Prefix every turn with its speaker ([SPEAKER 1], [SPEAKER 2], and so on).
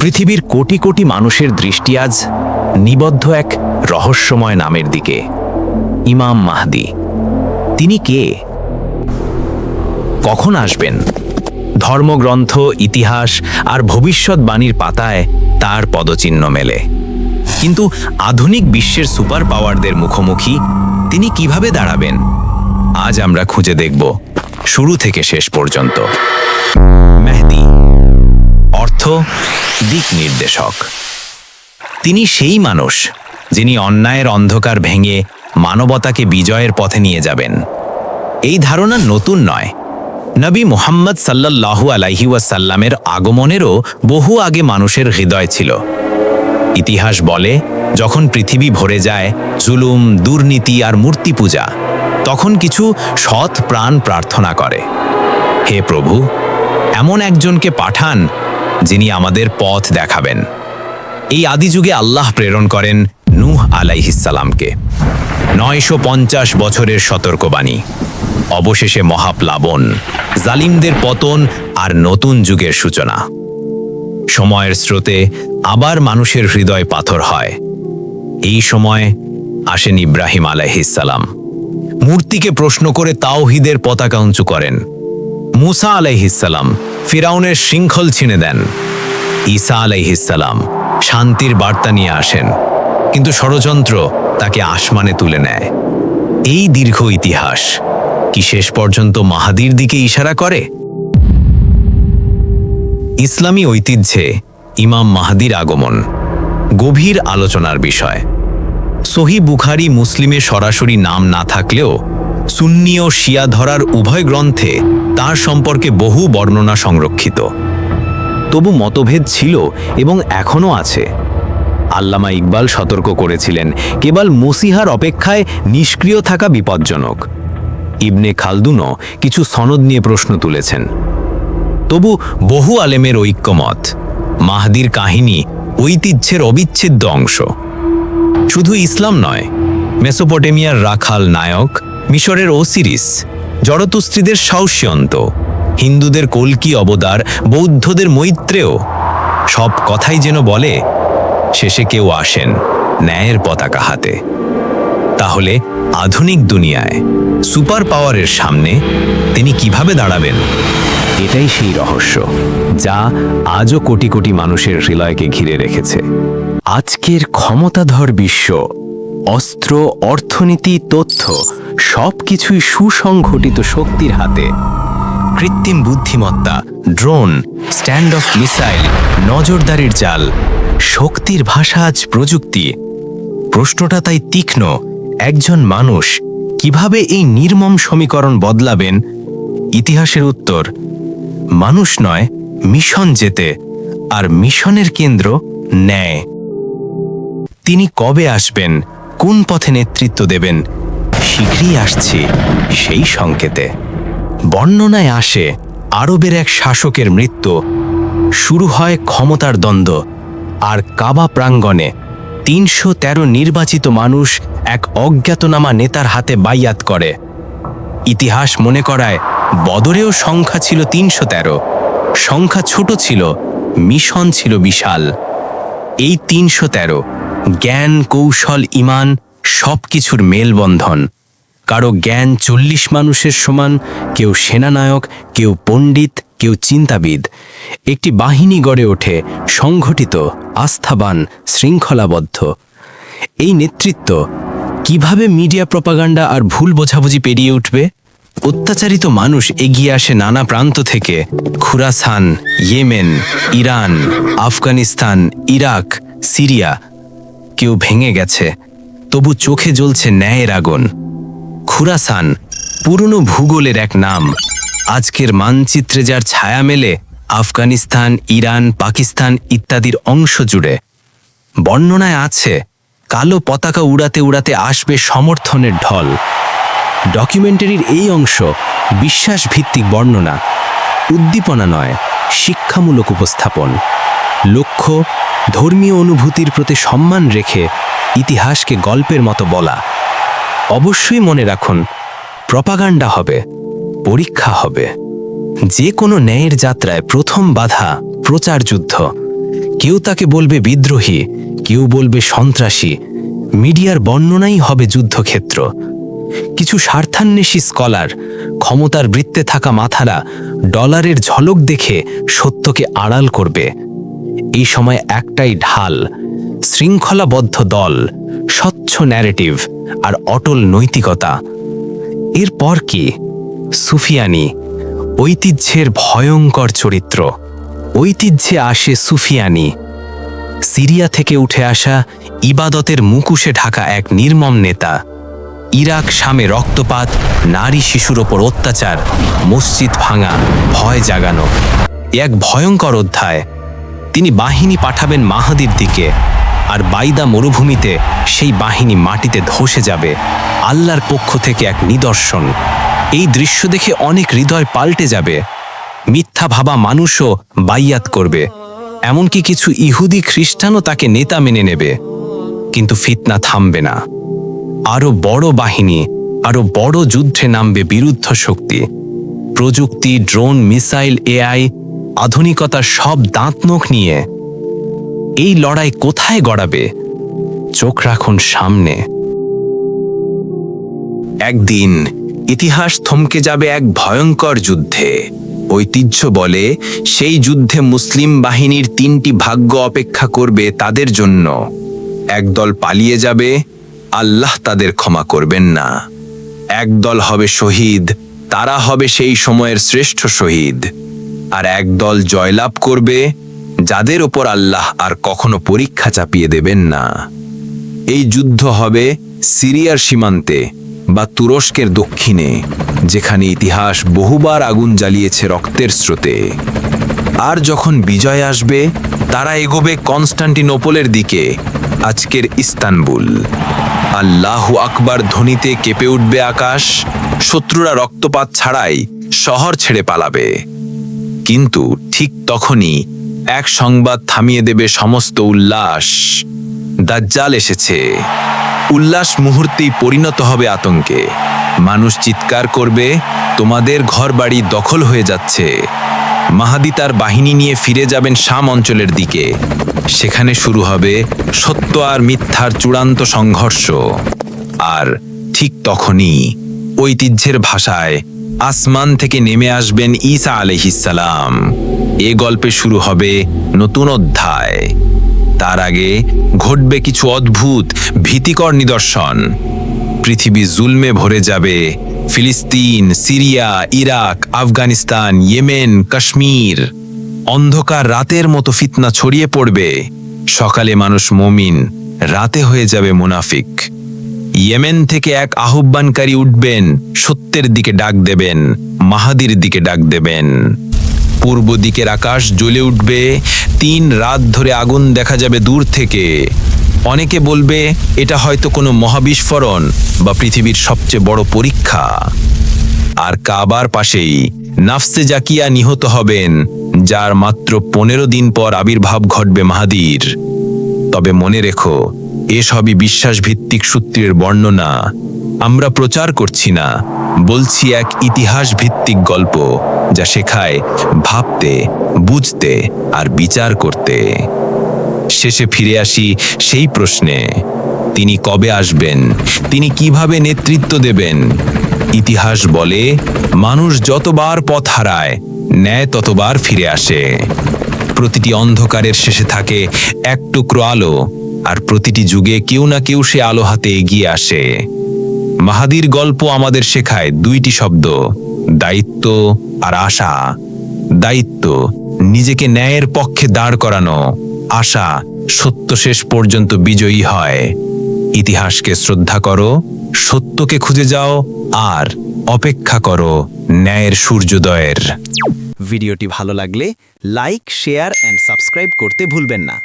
[SPEAKER 1] পৃথিবীর কোটি কোটি মানুষের দৃষ্টি আজ নিবদ্ধ এক রহস্যময় নামের দিকে। ইমাম মাহদি। তিনি কে? কখন আসবেন? ধর্মগ্রন্থ, ইতিহাস আর ভবিষ্যৎবাণীর পাতায় তার পদচিহ্ন মেলে। কিন্তু আধুনিক বিশ্বের সুপার পাওয়ারদের মুখোমুখি তিনি কীভাবে দাঁড়াবেন? আজ আমরা খুঁজে দেখব শুরু থেকে শেষ পর্যন্ত। অর্থ, দিক নির্দেশক। তিনি সেই মানুষ যিনি অন্যায়ের অন্ধকার ভেঙে মানবতাকে বিজয়ের পথে নিয়ে যাবেন। এই ধারণা নতুন নয়। নবী মুহাম্মদ সাল্লাল্লাহু আলাইহি ওয়াসাল্লামের আগমনেরও বহু আগে মানুষের হৃদয় ছিল। ইতিহাস বলে, যখন পৃথিবী ভরে যায়, জুলুম, দুর্নীতি আর মূর্তি পূজা তখন কিছু সৎ প্রাণ প্রার্থনা করে। হে প্রভু, এমন একজনকে পাঠান যিনি আমাদের পথ দেখাবেন। এই আদিযুগে আল্লাহ প্রেরণ করেন নূহ আলাইহিসালামকে নয়শো পঞ্চাশ বছরের সতর্কবাণী। অবশেষে মহাপ্লাবন, জালিমদের পতন আর নতুন যুগের সূচনা। সময়ের স্রোতে আবার মানুষের হৃদয় পাথর হয়। এই সময় আসেন ইব্রাহিম আলাইহিসালাম মূর্তিকে প্রশ্ন করে তাওহিদের পতাকা উঁচু করেন। মুসা আলাইহিসালাম ফিরাউনের শৃঙ্খল ছিনে দেন। ঈসা আলাইহিসালাম শান্তির বার্তা নিয়ে আসেন, কিন্তু ষড়যন্ত্র তাকে আসমানে তুলে নেয়। এই দীর্ঘ ইতিহাস কি শেষ পর্যন্ত মাহাদির দিকে ইশারা করে? ইসলামী ঐতিহ্যে ইমাম মাহাদির আগমন, গভীর আলোচনার বিষয়। সহি বুখারি মুসলিমে সরাসরি নাম না থাকলেও সুন্নি ও শিয়া ধরার উভয় গ্রন্থে তার সম্পর্কে বহু বর্ণনা সংরক্ষিত। তবু মতভেদ ছিল এবং এখনও আছে। আল্লামা ইকবাল সতর্ক করেছিলেন, কেবল মুসিহার অপেক্ষায় নিষ্ক্রিয় থাকা বিপজ্জনক। ইবনে খালদুনও কিছু সনদ নিয়ে প্রশ্ন তুলেছেন। তবু বহু আলেমের ঐক্যমত, মাহদির কাহিনী ঐতিহ্যের অবিচ্ছেদ্য অংশ। শুধু ইসলাম নয়, মেসোপটেমিয়ার রাখাল নায়ক মিশরের ওসিরিস জড়তুস্ত্রীদের সাহস্যন্ত, হিন্দুদের কল্কি অবদার, বৌদ্ধদের মৈত্রেও সব কথাই যেন বলে, শেষে কেউ আসেন ন্যায়ের পতাকা হাতে। তাহলে আধুনিক দুনিয়ায় সুপার পাওয়ারের সামনে তিনি কীভাবে দাঁড়াবেন? এটাই সেই রহস্য, যা আজও কোটি কোটি মানুষের হৃদয়কে ঘিরে রেখেছে। আজকের ক্ষমতাধর বিশ্ব অস্ত্র, অর্থনীতি, তথ্য, সবকিছুই সুসংঘটিত শক্তির হাতে। কৃত্রিম বুদ্ধিমত্তা, ড্রোন স্ট্যান্ড অফ মিসাইল, নজরদারির জাল, শক্তির ভাষা আজ প্রযুক্তি। প্রশ্নটা তাই তীক্ষ্ণ, একজন মানুষ কীভাবে এই নির্মম সমীকরণ বদলাবেন? ইতিহাসের উত্তর, মানুষ নয়, মিশন যেতে আর মিশনের কেন্দ্র ন্যায়। তিনি কবে আসবেন? কোন পথে নেতৃত্ব দেবেন? শীঘ্রই আসছি সেই সংকেতে। বর্ণনায় আসে, আরবের এক শাসকের মৃত্যু। শুরু হয় ক্ষমতার দ্বন্দ্ব, আর কাবা প্রাঙ্গণে তিনশো তেরো নির্বাচিত মানুষ এক অজ্ঞাতনামা নেতার হাতে বাইয়াত করে। ইতিহাস মনে করায় বদরেও সংখ্যা ছিল তিনশো তেরো। সংখ্যা ছোট ছিল, মিশন ছিল বিশাল। এই তিনশো তেরো জ্ঞান, কৌশল, ইমান সব কিছুর মেলবন্ধন। কারও জ্ঞান চল্লিশ মানুষের সমান, কেউ সেনানায়ক, কেউ পণ্ডিত, কেউ চিন্তাবিদ। একটি বাহিনী গড়ে ওঠে, সংঘটিত, আস্থাবান, শৃঙ্খলাবদ্ধ। এই নেতৃত্ব কীভাবে মিডিয়া প্রপাগান্ডা আর ভুল বোঝাবুঝি পেরিয়ে উঠবে? অত্যাচারিত মানুষ এগিয়ে আসে নানা প্রান্ত থেকে। Khorasan, Yemen, Iran, Afghanistan, Iraq, Syria কেউ ভেঙে গেছে। তবু চোখে জ্বলছে ন্যায়ের আগুন। খুরাসান, পুরনো ভূগোলের এক নাম। আজকের মানচিত্রে যার ছায়া মেলে, আফগানিস্তান, ইরান, পাকিস্তান ইত্যাদির অংশ জুড়ে। বর্ণনায় আছে, কালো পতাকা উড়াতে উড়াতে আসবে সমর্থনের ঢল। ডকুমেন্টারির এই অংশ বিশ্বাসভিত্তিক বর্ণনা। উদ্দীপনা নয়, শিক্ষামূলক উপস্থাপন। লক্ষ্য ধর্মীয় অনুভূতির প্রতি সম্মান রেখে ইতিহাসকে গল্পের মতো বলা। অবশ্যই মনে রাখুন, প্রপাগান্ডা হবে, পরীক্ষা হবে। যে কোনো ন্যায়ের যাত্রায় প্রথম বাধা প্রচার যুদ্ধ। কেউ তাকে বলবে বিদ্রোহী, কেউ বলবে সন্ত্রাসী। মিডিয়ার বর্ণনাই হবে যুদ্ধক্ষেত্র। কিছু স্বার্থান্বেষী স্কলার, ক্ষমতার বৃত্তে থাকা মাথারা ডলারের ঝলক দেখে সত্যকে আড়াল করবে। এই সময় একটাই ঢাল, শৃঙ্খলাবদ্ধ দল, স্বচ্ছ ন্যারেটিভ আর অটল নৈতিকতা। এরপর কি? সুফিয়ানি, ঐতিহ্যের ভয়ঙ্কর চরিত্র। ঐতিহ্যে আসে সুফিয়ানি। সিরিয়া থেকে উঠে আসা ইবাদতের মুকুশে ঢাকা এক নির্মম নেতা। ইরাক শামে রক্তপাত, নারী শিশুর ওপর অত্যাচার, মসজিদ ভাঙা, ভয় জাগানো। এক ভয়ঙ্কর অধ্যায়। তিনি বাহিনী পাঠাবেন মাহাদির দিকে, আর বাইদা মরুভূমিতে সেই বাহিনী মাটিতে ধসে যাবে, আল্লাহর পক্ষ থেকে এক নিদর্শন। এই দৃশ্য দেখে অনেক হৃদয় পাল্টে যাবে, মিথ্যা ভাবা মানুষও বাইয়াত করবে, এমনকি কিছু ইহুদি খ্রিস্টানও তাকে নেতা মেনে নেবে। কিন্তু ফিতনা থামবে না। আরও বড় বাহিনী আরও বড় যুদ্ধে নামবে বিরুদ্ধ শক্তি। প্রযুক্তি, ড্রোন, মিসাইল, এআই আধুনিকতার সব দাঁত নখ নিয়ে এই লড়াই কোথায় গড়াবে? চোখ রাখুন সামনে। একদিন ইতিহাস থমকে যাবে এক ভয়ঙ্কর যুদ্ধে। ঐতিহ্য বলে সেই যুদ্ধে মুসলিম বাহিনীর তিনটি ভাগ্য অপেক্ষা করবে তাদের জন্য। একদল পালিয়ে যাবে, আল্লাহ তাদের ক্ষমা করবেন না। একদল হবে শহীদ, তারা হবে সেই সময়ের শ্রেষ্ঠ শহীদ। আর একদল জয়লাভ করবে, যাদের ওপর আল্লাহ আর কখনো পরীক্ষা চাপিয়ে দেবেন না। এই যুদ্ধ হবে সিরিয়ার সীমান্তে বা তুরস্কের দক্ষিণে, যেখানে ইতিহাস বহুবার আগুন জ্বালিয়েছে রক্তের স্রোতে। আর যখন বিজয় আসবে, তারা এগোবে কনস্টান্টিনোপলের দিকে, আজকের ইস্তানবুল। আল্লাহু আকবার ধ্বনিতে কেঁপে উঠবে আকাশ, শত্রুরা রক্তপাত ছাড়াই শহর ছেড়ে পালাবে। কিন্তু ঠিক তখনই এক সংবাদ থামিয়ে দেবে সমস্ত উল্লাস। দাজ্জাল এসেছে। উল্লাস মুহূর্তেই পরিণত হবে আতঙ্কে। মানুষ চিৎকার করবে, তোমাদের ঘরবাড়ি দখল হয়ে যাচ্ছে। মাহাদি তার বাহিনী নিয়ে ফিরে যাবেন শাম অঞ্চলের দিকে। সেখানে শুরু হবে সত্য আর মিথ্যার চূড়ান্ত সংঘর্ষ। আর ঠিক তখনই ঐতিহ্যের ভাষায় আসমান থেকে নেমে আসবেন ঈসা আলহিসাল্লাম এ গল্পে শুরু হবে নতুন অধ্যায়। তার আগে ঘটবে কিছু অদ্ভুত, ভীতিকর নিদর্শন। পৃথিবী জুলমে ভরে যাবে ফিলিস্তিন, Syria, Iraq, Afghanistan, Yemen, Kashmir. অন্ধকার রাতের মতো ফিতনা ছড়িয়ে পড়বে। সকালে মানুষ মমিন, রাতে হয়ে যাবে মুনাফিক। ইয়েমেন থেকে এক আহ্বানকারী উঠবেন, সত্যের দিকে ডাক দেবেন, মাহাদির দিকে ডাক দেবেন। পূর্ব দিকের আকাশ জ্বলে উঠবে, তিন রাত ধরে আগুন দেখা যাবে দূর থেকে। অনেকে বলবে, এটা হয়তো কোনো মহাবিস্ফোরণ বা পৃথিবীর সবচেয়ে বড় পরীক্ষা। আর কাবার পাশেই নাফসে জাকিয়া নিহত হবেন, যার মাত্র পনেরো দিন পর আবির্ভাব ঘটবে মাহাদির। তবে মনে রেখো, এসবই বিশ্বাসভিত্তিক সূত্রের বর্ণনা। আমরা প্রচার করছি না, বলছি এক ইতিহাস ভিত্তিক গল্প, যা শেখায় ভাবতে, বুঝতে আর বিচার করতে। শেষে ফিরে আসি সেই প্রশ্নে, তিনি কবে আসবেন? তিনি কীভাবে নেতৃত্ব দেবেন? ইতিহাস বলে, মানুষ যতবার পথ হারায়, ন্যায় ততবার ফিরে আসে। প্রতিটি অন্ধকারের শেষে থাকে এক টুকরো আলো, আর প্রতিটি যুগে কেউ না কেউ সে আলো হাতে এগিয়ে আসে। মাহাদির গল্প আমাদের শেখায় দুইটি শব্দ, দায়িত্ব আর আশা। দায়িত্ব, নিজেকে ন্যায়ের পক্ষে দাঁড় করানো। আশা, সত্য শেষ পর্যন্ত বিজয়ী হয়। ইতিহাসকে শ্রদ্ধা করো, সত্যকে খুঁজে যাও, আর অপেক্ষা করো ন্যায়ের সূর্যোদয়ের।
[SPEAKER 2] ভিডিওটি ভালো লাগলে লাইক শেয়ার অ্যান্ড সাবস্ক্রাইব করতে ভুলবেন না।